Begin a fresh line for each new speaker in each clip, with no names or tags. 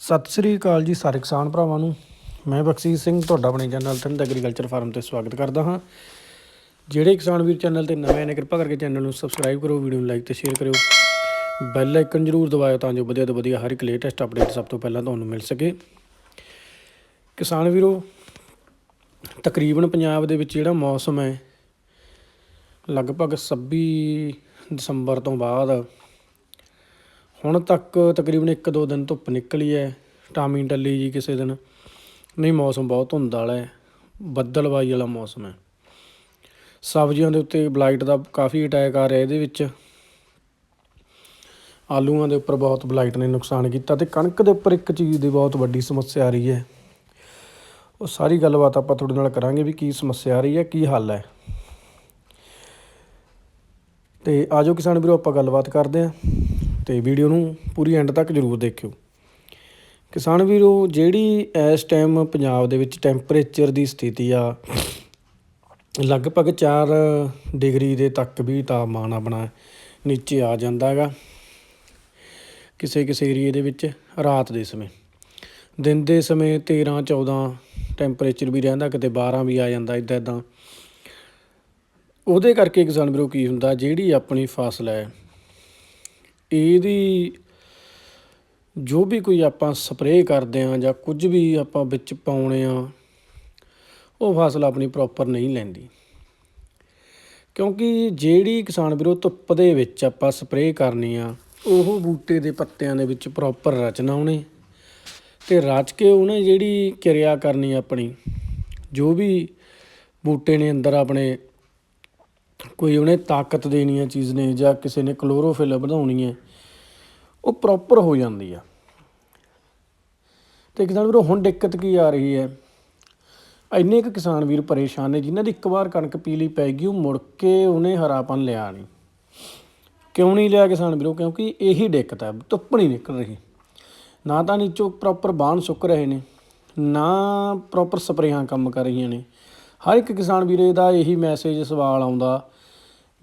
ਸਤਿ ਸ੍ਰੀ ਅਕਾਲ ਜੀ ਸਾਰੇ ਕਿਸਾਨ ਭਰਾਵਾਂ ਨੂੰ। ਮੈਂ ਬਖਸ਼ੀਸ਼ ਸਿੰਘ, ਤੁਹਾਡਾ ਆਪਣੇ ਚੈਨਲ ਤਿੰਦ ਐਗਰੀਕਲਚਰ ਫਾਰਮ ਤੇ ਸਵਾਗਤ ਕਰਦਾ ਹਾਂ। ਜਿਹੜੇ ਕਿਸਾਨ ਵੀਰ ਚੈਨਲ ਤੇ ਨਵੇਂ ਨੇ, ਕਿਰਪਾ ਕਰਕੇ ਚੈਨਲ ਨੂੰ ਸਬਸਕ੍ਰਾਈਬ ਕਰੋ, ਵੀਡੀਓ ਨੂੰ ਲਾਈਕ ਤੇ ਸ਼ੇਅਰ ਕਰਿਓ। ਬੈਲ ਆਈਕਨ ਜਰੂਰ ਦਬਾਇਓ ਤਾਂ ਜੋ ਵਧੀਆ ਤੋਂ ਵਧੀਆ ਹਰ ਇੱਕ ਲੇਟੈਸਟ ਅਪਡੇਟ ਸਭ ਤੋਂ ਪਹਿਲਾਂ ਤੁਹਾਨੂੰ ਮਿਲ ਸਕੇ। ਕਿਸਾਨ ਵੀਰੋ, ਤਕਰੀਬਨ ਪੰਜਾਬ ਦੇ ਵਿੱਚ ਜਿਹੜਾ ਮੌਸਮ ਹੈ, ਲਗਭਗ 26 ਦਸੰਬਰ ਤੋਂ ਬਾਅਦ ਹੁਣ ਤੱਕ ਤਕਰੀਬਨ 1-2 ਦਿਨ ਧੁੱਪ ਨਿਕਲੀ ਹੈ, ਟਾਮੀ ਟੱਲੀ ਜੀ ਕਿਸੇ ਦਿਨ। ਨਹੀਂ, ਮੌਸਮ ਬਹੁਤ ਧੁੰਦ ਵਾਲਾ ਹੈ ਬੱਦਲਵਾਈ ਵਾਲਾ ਮੌਸਮ ਹੈ। ਸਬਜ਼ੀਆਂ ਦੇ ਉੱਤੇ ਬਲਾਈਟ ਦਾ ਕਾਫੀ ਅਟੈਕ ਆ ਰਿਹਾ ਇਹਦੇ ਵਿੱਚ। ਆਲੂਆਂ ਦੇ ਉੱਪਰ ਬਹੁਤ ਬਲਾਈਟ ਨੇ ਨੁਕਸਾਨ ਕੀਤਾ ਤੇ ਕਣਕ ਦੇ ਉੱਪਰ ਇੱਕ ਚੀਜ਼ ਦੀ ਬਹੁਤ ਵੱਡੀ ਸਮੱਸਿਆ ਆ ਰਹੀ ਹੈ। ਉਹ ਸਾਰੀ ਗੱਲਬਾਤ ਆਪਾਂ ਤੁਹਾਡੇ ਨਾਲ ਕਰਾਂਗੇ ਵੀ ਕੀ ਸਮੱਸਿਆ ਆ ਰਹੀ ਹੈ, ਕੀ ਹੱਲ ਹੈ। ਤੇ ਆਜੋ ਕਿਸਾਨ ਵੀਰੋ, ਆਪਾਂ ਗੱਲਬਾਤ ਕਰਦੇ ਹਾਂ। ਤੇ ਵੀਡੀਓ ਨੂੰ ਪੂਰੀ ਐਂਡ ਤੱਕ ਜਰੂਰ ਦੇਖਿਓ। ਕਿਸਾਨ ਵੀਰੋ, ਜਿਹੜੀ ਇਸ ਟਾਈਮ ਪੰਜਾਬ ਦੇ ਵਿੱਚ ਟੈਂਪਰੇਚਰ ਦੀ ਸਥਿਤੀ ਆ, ਲਗਭਗ 4 ਡਿਗਰੀ ਦੇ ਤੱਕ ਵੀ ਤਾਪਮਾਨ ਆਪਣਾ ਨੀਚੇ ਆ ਜਾਂਦਾ ਹੈਗਾ, ਕਿਸੇ ਕਿਸੇ ਏਰੀਏ ਦੇ ਵਿੱਚ ਰਾਤ ਦੇ ਸਮੇਂ। ਦਿਨ ਦੇ ਸਮੇਂ 13 14 ਟੈਂਪਰੇਚਰ ਵੀ ਰਹਿੰਦਾ, ਕਿਤੇ 12 ਵੀ ਆ ਜਾਂਦਾ ਇਦਾਂ ਇਦਾਂ ਉਹਦੇ ਕਰਕੇ ਕਿਸਾਨ ਵੀਰੋ ਕੀ ਹੁੰਦਾ, ਜਿਹੜੀ ਆਪਣੀ ਫਸਲ ਹੈ ਇਹਦੀ ਜੋ ਵੀ ਕੋਈ ਆਪਾਂ ਸਪਰੇਅ ਕਰਦੇ ਹਾਂ ਜਾਂ ਕੁਝ ਵੀ ਆਪਾਂ ਵਿੱਚ ਪਾਉਣੇ ਆ ਉਹ ਫਸਲ ਆਪਣੀ ਪ੍ਰੋਪਰ ਨਹੀਂ ਲੈਂਦੀ। ਕਿਉਂਕਿ ਜਿਹੜੀ ਕਿਸਾਨ ਵੀਰੋ ਧੁੱਪ ਦੇ ਵਿੱਚ ਆਪਾਂ ਸਪਰੇਅ ਕਰਨੀ ਆ, ਉਹ ਬੂਟੇ ਦੇ ਪੱਤਿਆਂ ਦੇ ਵਿੱਚ ਪ੍ਰੋਪਰ ਰਚਨਾ ਉਹਨੇ ਤੇ ਰਚ ਕੇ ਉਹਨੇ ਜਿਹੜੀ ਕਿਰਿਆ ਕਰਨੀ ਆਪਣੀ, ਜੋ ਵੀ ਬੂਟੇ ਨੇ ਅੰਦਰ ਆਪਣੇ ਕੋਈ ਉਹਨੇ ਤਾਕਤ ਦੇਣੀ ਹੈ ਚੀਜ਼ ਨੇ ਜਾਂ ਕਿਸੇ ਨੇ ਕਲੋਰੋਫਿਲ ਵਧਾਉਣੀ ਹੈ, ਉਹ ਪ੍ਰੋਪਰ ਹੋ ਜਾਂਦੀ ਆ। ਤੇ ਕਿਸਾਨ ਵੀਰੋ, ਹੁਣ ਦਿੱਕਤ ਕੀ ਆ ਰਹੀ ਹੈ? ਇੰਨੇ ਕੁ ਕਿਸਾਨ ਵੀਰ ਪਰੇਸ਼ਾਨ ਨੇ, ਜਿਨ੍ਹਾਂ ਦੀ ਇੱਕ ਵਾਰ ਕਣਕ ਪੀਲੀ ਪੈ ਗਈ, ਉਹ ਮੁੜ ਕੇ ਉਹਨੇ ਹਰਾਪਨ ਲਿਆ ਨਹੀਂ। ਕਿਉਂ ਨਹੀਂ ਲਿਆ ਕਿਸਾਨ ਵੀਰੋ? ਕਿਉਂਕਿ ਇਹੀ ਦਿੱਕਤ ਹੈ, ਧੁੱਪ ਨਹੀਂ ਨਿਕਲ ਰਹੀ। ਨਾ ਤਾਂ ਨੀਚੋਂ ਪ੍ਰੋਪਰ ਬਾਣ ਸੁੱਕ ਰਹੇ ਨੇ, ਨਾ ਪ੍ਰੋਪਰ ਸਪਰੇਹਾਂ ਕੰਮ ਕਰ ਰਹੀਆਂ ਨੇ। ਹਰ ਇੱਕ ਕਿਸਾਨ ਵੀਰੇ ਦਾ ਇਹੀ ਮੈਸੇਜ ਸਵਾਲ ਆਉਂਦਾ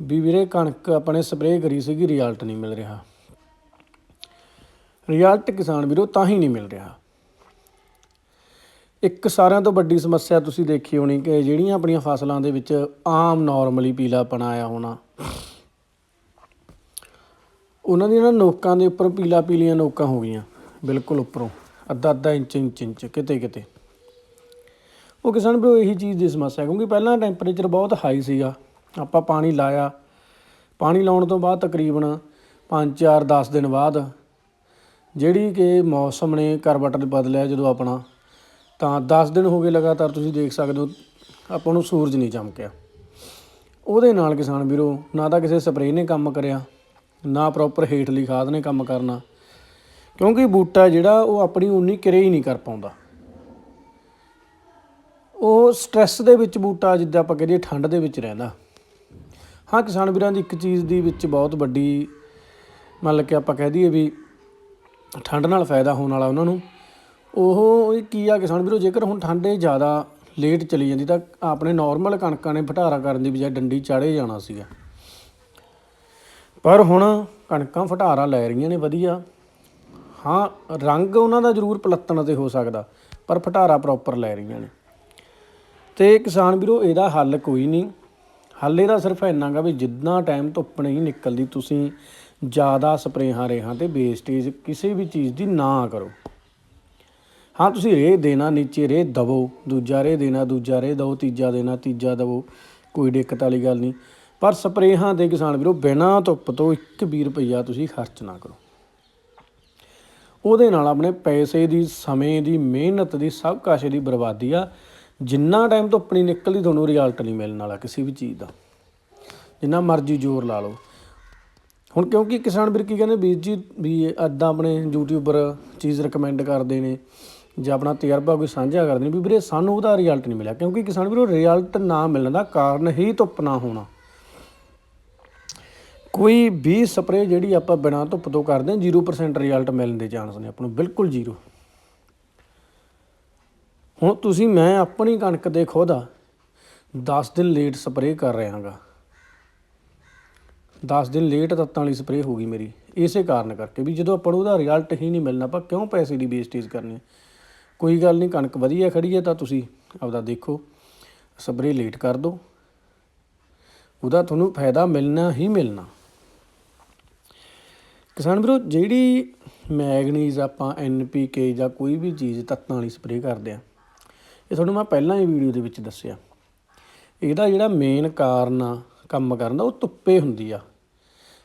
ਵੀ ਵੀਰੇ ਕਣਕ ਆਪਣੇ ਸਪਰੇਅ ਕਰੀ ਸੀਗੀ, ਰਿਜ਼ਲਟ ਨਹੀਂ ਮਿਲ ਰਿਹਾ। ਰਿਜ਼ਲਟ ਕਿਸਾਨ ਵੀਰੋ ਤਾਂ ਹੀ ਨਹੀਂ ਮਿਲ ਰਿਹਾ। ਇੱਕ ਸਾਰਿਆਂ ਤੋਂ ਵੱਡੀ ਸਮੱਸਿਆ ਤੁਸੀਂ ਦੇਖੀ ਹੋਣੀ ਕਿ ਜਿਹੜੀਆਂ ਆਪਣੀਆਂ ਫਸਲਾਂ ਦੇ ਵਿੱਚ ਆਮ ਨਾਰਮਲੀ ਪੀਲਾਪਣ ਆਇਆ ਹੋਣਾ, ਉਹਨਾਂ ਦੀਆਂ ਨਾ ਨੋਕਾਂ ਦੇ ਉੱਪਰ ਪੀਲਾ ਪੀਲੀਆਂ ਨੋਕਾਂ ਹੋ ਗਈਆਂ, ਬਿਲਕੁਲ ਉੱਪਰੋਂ, ਅੱਧਾ ਅੱਧਾ ਇੰਚ ਇੰਚ ਇੰਚ, ਕਿਤੇ ਕਿਤੇ। ਉਹ ਕਿਸਾਨ ਵੀਰੋ ਇਹੀ ਚੀਜ਼ ਦੀ ਸਮੱਸਿਆ, ਕਿਉਂਕਿ ਪਹਿਲਾਂ ਟੈਂਪਰੇਚਰ ਬਹੁਤ ਹਾਈ ਸੀਗਾ। ਆਪਾਂ ਪਾਣੀ ਲਾਇਆ। ਪਾਣੀ ਲਾਉਣ ਤੋਂ ਬਾਅਦ ਤਕਰੀਬਨ 5 4 10 ਦਿਨ ਬਾਅਦ ਜਿਹੜੀ ਕਿ ਮੌਸਮ ਨੇ ਕਰਵਟ ਬਦਲਿਆ ਜਦੋਂ ਆਪਣਾ, ਤਾਂ 10 ਦਿਨ ਹੋ ਗਏ ਲਗਾਤਾਰ ਤੁਸੀਂ ਦੇਖ ਸਕਦੇ ਹੋ, ਆਪਾਂ ਨੂੰ ਸੂਰਜ ਨਹੀਂ ਚਮਕਿਆ। ਉਹਦੇ ਨਾਲ ਕਿਸਾਨ ਵੀਰੋ, ਨਾ ਤਾਂ ਕਿਸੇ ਸਪਰੇਅ ਨੇ ਕੰਮ ਕਰਿਆ, ਨਾ ਪ੍ਰੋਪਰ ਹੇਠਲੀ ਖਾਦ ਨੇ ਕੰਮ ਕਰਨਾ, ਕਿਉਂਕਿ ਬੂਟਾ ਜਿਹੜਾ ਉਹ ਆਪਣੀ ਉਨੀ ਕਿਰੇ ਹੀ ਨਹੀਂ ਕਰ ਪਾਉਂਦਾ। ਉਹ ਸਟ੍ਰੈਸ ਦੇ ਵਿੱਚ ਬੂਟਾ ਜਿੱਦਾਂ ਆਪਾਂ ਕਹਦੇ ਠੰਡ ਦੇ ਵਿੱਚ ਰਹਿੰਦਾ। ਹਾਂ, ਕਿਸਾਨ ਵੀਰਾਂ ਦੀ ਇੱਕ ਚੀਜ਼ ਦੀ ਵਿੱਚ ਬਹੁਤ ਵੱਡੀ ਮੰਨ ਕੇ ਆਪਾਂ ਕਹਿ ਦਈਏ ਵੀ ਠੰਡ ਨਾਲ ਫਾਇਦਾ ਹੋਣ ਵਾਲਾ ਉਹਨਾਂ ਨੂੰ। ਉਹ ਕੀ ਆ ਕਿਸਾਨ ਵੀਰੋ, ਜੇਕਰ ਹੁਣ ਠੰਡੇ ਜ਼ਿਆਦਾ ਲੇਟ ਚਲੀ ਜਾਂਦੀ ਤਾਂ ਆਪਣੇ ਨਾਰਮਲ ਕਣਕਾਂ ਨੇ ਫਟਾਰਾ ਕਰਨ ਦੀ ਬਜਾਏ ਡੰਡੀ ਚਾੜੇ ਜਾਣਾ ਸੀਗਾ। ਪਰ ਹੁਣ ਕਣਕਾਂ ਫਟਾਰਾ ਲੈ ਰਹੀਆਂ ਨੇ ਵਧੀਆ। ਹਾਂ, ਰੰਗ ਉਹਨਾਂ ਦਾ ਜ਼ਰੂਰ ਪਲੱਤਣ ਤੇ ਹੋ ਸਕਦਾ, ਪਰ ਫਟਾਰਾ ਪ੍ਰੋਪਰ ਲੈ ਰਹੀਆਂ ਨੇ। ਤੇ ਕਿਸਾਨ ਵੀਰੋ, ਇਹਦਾ ਹੱਲ ਕੋਈ ਨਹੀਂ। ਹਾਲੇ ਇਹਦਾ ਸਿਰਫ ਇੰਨਾ ਗਾ ਵੀ ਜਿੰਨਾ ਟਾਈਮ ਧੁੱਪ ਨਹੀਂ ਨਿਕਲਦੀ, ਤੁਸੀਂ ਜ਼ਿਆਦਾ ਸਪਰੇਹਾਂ ਰੇਹਾਂ ਤੇ ਵੇਸਟੇਜ ਕਿਸੇ ਵੀ ਚੀਜ਼ ਦੀ ਨਾ ਕਰੋ। ਹਾਂ, ਤੁਸੀਂ ਰੇਹ ਦੇਣਾ, ਨੀਚੇ ਰੇਹ ਦਵੋ, ਦੂਜਾ ਰੇਹ ਦੇਣਾ, ਦੂਜਾ ਰੇਹ ਦਵੋ, ਤੀਜਾ ਦੇਣਾ, ਤੀਜਾ ਦਵੋ, ਕੋਈ ਦਿੱਕਤ ਵਾਲੀ ਗੱਲ ਨਹੀਂ। ਪਰ ਸਪਰੇਹਾਂ ਦੇ ਕਿਸਾਨ ਵੀਰੋ, ਬਿਨਾਂ ਧੁੱਪ ਤੋਂ 1 ਰੁਪਈਆ ਤੁਸੀਂ ਖਰਚ ਨਾ ਕਰੋ। ਉਹਦੇ ਨਾਲ ਆਪਣੇ ਪੈਸੇ ਦੀ, ਸਮੇਂ ਦੀ, ਮਿਹਨਤ ਦੀ, ਸਭ ਕਾਸ਼ੇ ਦੀ ਬਰਬਾਦੀ ਆ। ਜਿੰਨਾ ਟਾਈਮ ਧੁੱਪ ਨਹੀਂ ਨਿਕਲਦੀ, ਤੁਹਾਨੂੰ ਰਿਜ਼ਲਟ ਨਹੀਂ ਮਿਲਣ ਵਾਲਾ ਕਿਸੇ ਵੀ ਚੀਜ਼ ਦਾ। ਜਿੰਨਾ ਮਰਜ਼ੀ ਜ਼ੋਰ ਲਾ ਲਓ। ਹੁਣ ਕਿਉਂਕਿ ਕਿਸਾਨ ਵੀਰ ਕੀ ਕਹਿੰਦੇ, ਵੀਰ ਜੀ ਵੀ ਅੱਦਾਂ ਆਪਣੇ ਯੂਟਿਊਬਰ ਚੀਜ਼ ਰეკਮੈਂਡ ਕਰਦੇ ਨੇ ਜਾਂ ਆਪਣਾ ਤਜਰਬਾ ਕੋਈ ਸਾਂਝਾ ਕਰਦੇ ਨੇ ਵੀ ਵੀਰੇ ਸਾਨੂੰ ਉਹਦਾ ਰਿਜ਼ਲਟ ਨਹੀਂ ਮਿਲਿਆ। ਕਿਉਂਕਿ ਕਿਸਾਨ ਵੀਰੋ ਰਿਜ਼ਲਟ ਨਾ ਮਿਲਣ ਦਾ ਕਾਰਨ ਹੀ ਧੁੱਪ ਨਾ ਹੋਣਾ। ਕੋਈ ਵੀ ਸਪਰੇਅ ਜਿਹੜੀ ਆਪਾਂ ਬਿਨਾਂ ਧੁੱਪ ਤੋਂ ਕਰਦੇ ਹਾਂ 0% ਰਿਜ਼ਲਟ ਮਿਲਣ ਦੇ ਚਾਂਸ ਨੇ ਆਪਾਂ ਨੂੰ, ਬਿਲਕੁਲ ਜ਼ੀਰੋ ਹੁਣ ਤੁਸੀਂ, ਮੈਂ ਆਪਣੀ ਕਣਕ ਦੇ ਖੁਦ ਆ 10 ਦਿਨ ਲੇਟ ਸਪਰੇਅ ਕਰ ਰਿਹਾਗਾ। 10 ਦਿਨ ਲੇਟ ਤੱਤਾਂ ਵਾਲੀ ਸਪਰੇਅ ਹੋ ਗਈ ਮੇਰੀ। ਇਸੇ ਕਾਰਨ ਕਰਕੇ ਵੀ ਜਦੋਂ ਆਪਾਂ ਨੂੰ ਉਹਦਾ ਰਿਜ਼ਲਟ ਹੀ ਨਹੀਂ ਮਿਲਣਾ, ਆਪਾਂ ਕਿਉਂ ਪੈਸੇ ਦੀ ਵੇਸਟੇਜ ਕਰਨੀ ਹੈ ਕੋਈ ਗੱਲ ਨਹੀਂ, ਕਣਕ ਵਧੀਆ ਖੜੀ ਹੈ ਤਾਂ ਤੁਸੀਂ ਆਪਦਾ ਦੇਖੋ। ਸਪਰੇ ਲੇਟ ਕਰ ਦਿਓ। ਉਹਦਾ ਤੁਹਾਨੂੰ ਫਾਇਦਾ ਮਿਲਣਾ ਹੀ ਮਿਲਣਾ। ਕਿਸਾਨ ਵੀਰੋ, ਜਿਹੜੀ ਮੈਗਨੀਜ਼ ਆਪਾਂ ਐਨਪੀਕੇ ਜਾਂ ਕੋਈ ਵੀ ਚੀਜ਼ ਤੱਤਾਂ ਵਾਲੀ ਸਪਰੇਅ ਕਰਦੇ ਆ, ਇਹ ਤੁਹਾਨੂੰ ਮੈਂ ਪਹਿਲਾਂ ਹੀ ਵੀਡੀਓ ਦੇ ਵਿੱਚ ਦੱਸਿਆ। ਇਹਦਾ ਜਿਹੜਾ ਮੇਨ ਕਾਰਨ ਆ ਕੰਮ ਕਰਨ ਦਾ, ਉਹ ਧੁੱਪੇ ਹੁੰਦੀ ਆ।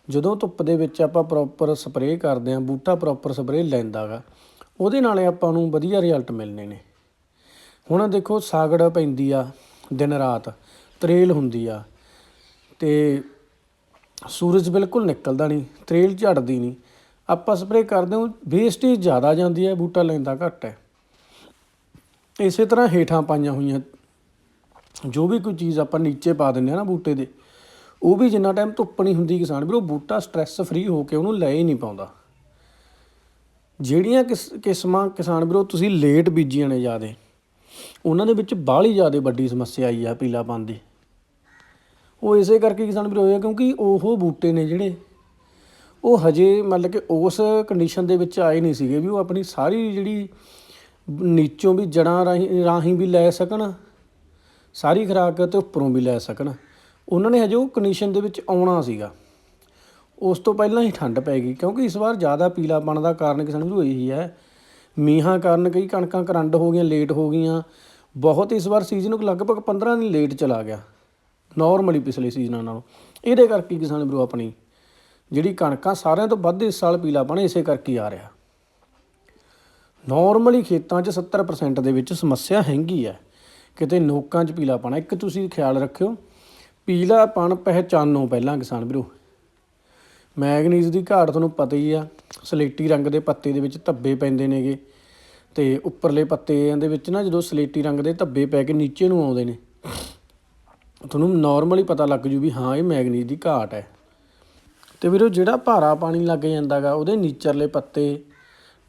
ਜਦੋਂ ਧੁੱਪ ਦੇ ਵਿੱਚ ਆਪਾਂ ਪ੍ਰੋਪਰ ਸਪਰੇਅ ਕਰਦੇ ਆ ਬੂਟਾ ਪ੍ਰੋਪਰ ਸਪਰੇਅ ਲੈਂਦਾਗਾ ਉਹਦੇ ਨਾਲੇ ਆਪਾਂ ਨੂੰ ਵਧੀਆ ਰਿਜ਼ਲਟ ਮਿਲਨੇ ਨੇ। ਹੁਣ ਦੇਖੋ, ਸਾਗੜ ਪੈਂਦੀ ਆ, ਦਿਨ ਰਾਤ ਤਰੇਲ ਹੁੰਦੀ ਆ, ਤੇ ਸੂਰਜ ਬਿਲਕੁਲ ਨਿਕਲਦਾ ਨਹੀਂ, ਤਰੇਲ ਝੜਦੀ ਨਹੀਂ। ਆਪਾਂ ਸਪਰੇਅ ਕਰਦੇ ਹਾਂ ਵੇਸਟੇਜ ਜ਼ਿਆਦਾ ਜਾਂਦੀ ਹੈ ਬੂਟਾ ਲੈਂਦਾ ਘੱਟ ਹੈ। ਇਸੇ ਤਰ੍ਹਾਂ ਹੇਠਾਂ ਪਾਈਆਂ ਹੋਈਆਂ, ਜੋ ਵੀ ਕੋਈ ਚੀਜ਼ ਆਪਾਂ ਨੀਚੇ ਪਾ ਦਿੰਦੇ ਆ ਨਾ ਬੂਟੇ ਦੇ ਉਹ ਵੀ ਜਿੰਨਾ ਟਾਈਮ ਧੁੱਪ ਨਹੀਂ ਹੁੰਦੀ ਕਿਸਾਨ ਵੀਰੋ, ਬੂਟਾ ਸਟ੍ਰੈਸ ਫ੍ਰੀ ਹੋ ਕੇ ਉਹਨੂੰ ਲੈ ਹੀ ਨਹੀਂ ਪਾਉਂਦਾ। ਜਿਹੜੀਆਂ ਕਿਸ, ਕਿਸਮਾਂ ਕਿਸਾਨ ਵੀਰੋ, ਤੁਸੀਂ ਲੇਟ ਬੀਜੀਆਂ ਨੇ ਜਿਆਦੇ, ਉਹਨਾਂ ਦੇ ਵਿੱਚ ਬਾਹਲੀ ਜ਼ਿਆਦਾ ਵੱਡੀ ਸਮੱਸਿਆ ਆਈ ਆ ਪੀਲਾਪਨ ਦੀ। ਉਹ ਇਸੇ ਕਰਕੇ ਕਿਸਾਨ ਵੀਰੋ ਹੋਇਆ ਕਿਉਂਕਿ ਉਹ ਬੂਟੇ ਨੇ ਜਿਹੜੇ, ਉਹ ਹਜੇ ਮਤਲਬ ਕਿ ਉਸ ਕੰਡੀਸ਼ਨ ਦੇ ਵਿੱਚ ਆਏ ਨਹੀਂ ਸੀਗੇ ਵੀ ਉਹ ਆਪਣੀ ਸਾਰੀ ਜਿਹੜੀ ਨੀਚੋਂ ਵੀ ਜੜਾਂ ਰਾਹੀਂ ਰਾਹੀਂ ਵੀ ਲੈ ਸਕਣ, ਸਾਰੀ ਖੁਰਾਕ ਤੇ ਉੱਪਰੋਂ ਵੀ ਲੈ ਸਕਣ। ਉਹਨਾਂ ਨੇ ਹਜੇ ਉਹ ਕੰਡੀਸ਼ਨ ਦੇ ਵਿੱਚ ਆਉਣਾ ਸੀਗਾ। ਉਸ ਤੋਂ ਪਹਿਲਾਂ ਹੀ ਠੰਡ ਪੈ ਗਈ, ਕਿਉਂਕਿ ਇਸ ਵਾਰ ਜ਼ਿਆਦਾ ਪੀਲਾਪਣ ਦਾ ਕਾਰਨ ਕਿਸਾਨ ਵੀਰੋ ਇਹੀ ਹੈ ਮੀਂਹਾਂ ਕਾਰਨ ਕਈ ਕਣਕਾਂ ਕਰੰਡ ਹੋ ਗਈਆਂ ਲੇਟ ਹੋ ਗਈਆਂ। ਬਹੁਤ ਇਸ ਵਾਰ ਸੀਜ਼ਨ ਲਗਭਗ 15 ਦਿਨ ਲੇਟ ਚਲਾ ਗਿਆ। ਨਾਰਮਲੀ ਪਿਛਲੇ ਸੀਜ਼ਨਾਂ ਨਾਲੋਂ। ਇਹਦੇ ਕਰਕੇ ਕਿਸਾਨ ਵੀਰੋ ਆਪਣੀ ਜਿਹੜੀ ਕਣਕਾਂ ਸਾਰਿਆਂ ਤੋਂ ਵੱਧ ਇਸ ਸਾਲ ਪੀਲਾਪਣ ਇਸੇ ਕਰਕੇ ਆ ਰਿਹਾ। ਨਾਰਮਲੀ ਖੇਤਾਂ 'ਚ 70% ਦੇ ਵਿੱਚ ਸਮੱਸਿਆ ਹੈਗੀ ਹੈ। ਕਿਤੇ ਨੋਕਾਂ 'ਚ ਪੀਲਾਪਣ ਇੱਕ ਤੁਸੀਂ ਖਿਆਲ ਰੱਖਿਓ ਪੀਲਾਪਣ ਪਹਿਚਾਨੋ ਪਹਿਲਾਂ ਕਿਸਾਨ ਵੀਰੋ। ਮੈਗਨੀਜ਼ ਦੀ ਘਾਟ ਤੁਹਾਨੂੰ ਪਤਾ ਹੀ ਆ, ਸਲੇਟੀ ਰੰਗ ਦੇ ਪੱਤੇ ਦੇ ਵਿੱਚ ਧੱਬੇ ਪੈਂਦੇ ਨੇਗੇ ਤੇ ਉੱਪਰਲੇ ਪੱਤਿਆਂ ਦੇ ਵਿੱਚ ਨਾ ਜਦੋਂ ਸਲੇਟੀ ਰੰਗ ਦੇ ਧੱਬੇ ਪੈ ਕੇ ਨੀਚੇ ਨੂੰ ਆਉਂਦੇ ਨੇ, ਤੁਹਾਨੂੰ ਨਾਰਮਲੀ ਪਤਾ ਲੱਗ ਜੂ ਵੀ ਹਾਂ, ਇਹ ਮੈਗਨੀਜ਼ ਦੀ ਘਾਟ ਹੈ। ਤੇ ਵੀਰੋ ਜਿਹੜਾ ਭਾਰਾ ਪਾਣੀ ਲੱਗ ਜਾਂਦਾਗਾ, ਉਹਦੇ ਨੀਚਰਲੇ ਪੱਤੇ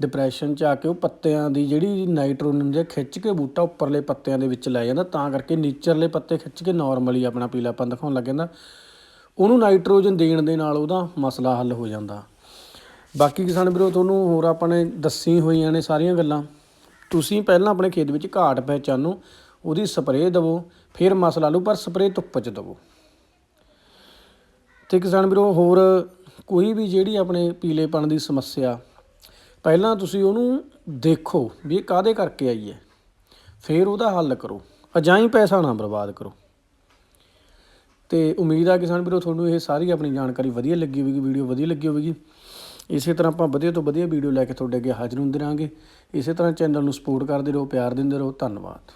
ਡਿਪਰੈਸ਼ਨ ਚ ਆ ਕੇ ਉਹ ਪੱਤਿਆਂ ਦੀ ਜਿਹੜੀ ਨਾਈਟ੍ਰੋਜਨ ਜੇ ਖਿੱਚ ਕੇ ਬੂਟਾ ਉੱਪਰਲੇ ਪੱਤਿਆਂ ਦੇ ਵਿੱਚ ਲੈ ਜਾਂਦਾ, ਤਾਂ ਕਰਕੇ ਨੀਚਰਲੇ ਪੱਤੇ ਖਿੱਚ ਕੇ ਨਾਰਮਲੀ ਆਪਣਾ ਪੀਲਾਪਨ ਦਿਖਾਉਣ ਲੱਗ ਜਾਂਦਾ। ਉਹਨੂੰ ਨਾਈਟ੍ਰੋਜਨ ਦੇਣ ਦੇ ਨਾਲ ਉਹਦਾ ਮਸਲਾ ਹੱਲ ਹੋ ਜਾਂਦਾ। ਬਾਕੀ ਕਿਸਾਨ ਵੀਰੋ, ਤੁਹਾਨੂੰ ਹੋਰ ਆਪਾਂ ਨੇ ਦੱਸੀ ਹੋਈਆਂ ਨੇ ਸਾਰੀਆਂ ਗੱਲਾਂ। ਤੁਸੀਂ ਪਹਿਲਾਂ ਆਪਣੇ ਖੇਤ ਵਿੱਚ ਘਾਟ ਪਹਿਚਾਨੋ, ਉਹਦੀ ਸਪਰੇਅ ਦਿਵੋ, ਫਿਰ ਮਸਲਾ ਲਓ ਪਰ ਸਪਰੇਅ ਧੁੱਪ 'ਚ ਦਿਵੋ। ਤੇ ਕਿਸਾਨ ਵੀਰੋ, ਹੋਰ ਕੋਈ ਵੀ ਜਿਹੜੀ ਆਪਣੇ ਪੀਲੇਪਣ ਦੀ ਸਮੱਸਿਆ ਪਹਿਲਾਂ ਤੁਸੀਂ ਉਹਨੂੰ ਦੇਖੋ ਵੀ ਇਹ ਕਾਦੇ ਕਰਕੇ ਆਈ ਹੈ। ਫਿਰ ਉਹਦਾ ਹੱਲ ਕਰੋ। ਅਜਾਈ ਪੈਸਾ ਨਾ ਬਰਬਾਦ ਕਰੋ। ਤੇ ਉਮੀਦ ਆ ਕਿਸਾਨ ਵੀਰੋ, ਤੁਹਾਨੂੰ ਇਹ ਸਾਰੀ ਆਪਣੀ ਜਾਣਕਾਰੀ ਵਧੀਆ ਲੱਗੀ ਹੋਵੇਗੀ, ਵੀਡੀਓ ਵਧੀਆ ਲੱਗੀ ਹੋਵੇਗੀ। ਇਸੇ ਤਰ੍ਹਾਂ ਆਪਾਂ ਵਧੀਆ ਤੋਂ ਵਧੀਆ ਵੀਡੀਓ ਲੈ ਕੇ ਤੁਹਾਡੇ ਅੱਗੇ ਹਾਜ਼ਰ ਹੁੰਦੇ ਰਹਾਂਗੇ। ਇਸੇ ਤਰ੍ਹਾਂ ਚੈਨਲ ਨੂੰ ਸਪੋਰਟ ਕਰਦੇ ਰਹੋ, ਪਿਆਰ ਦਿੰਦੇ ਰਹੋ। ਧੰਨਵਾਦ।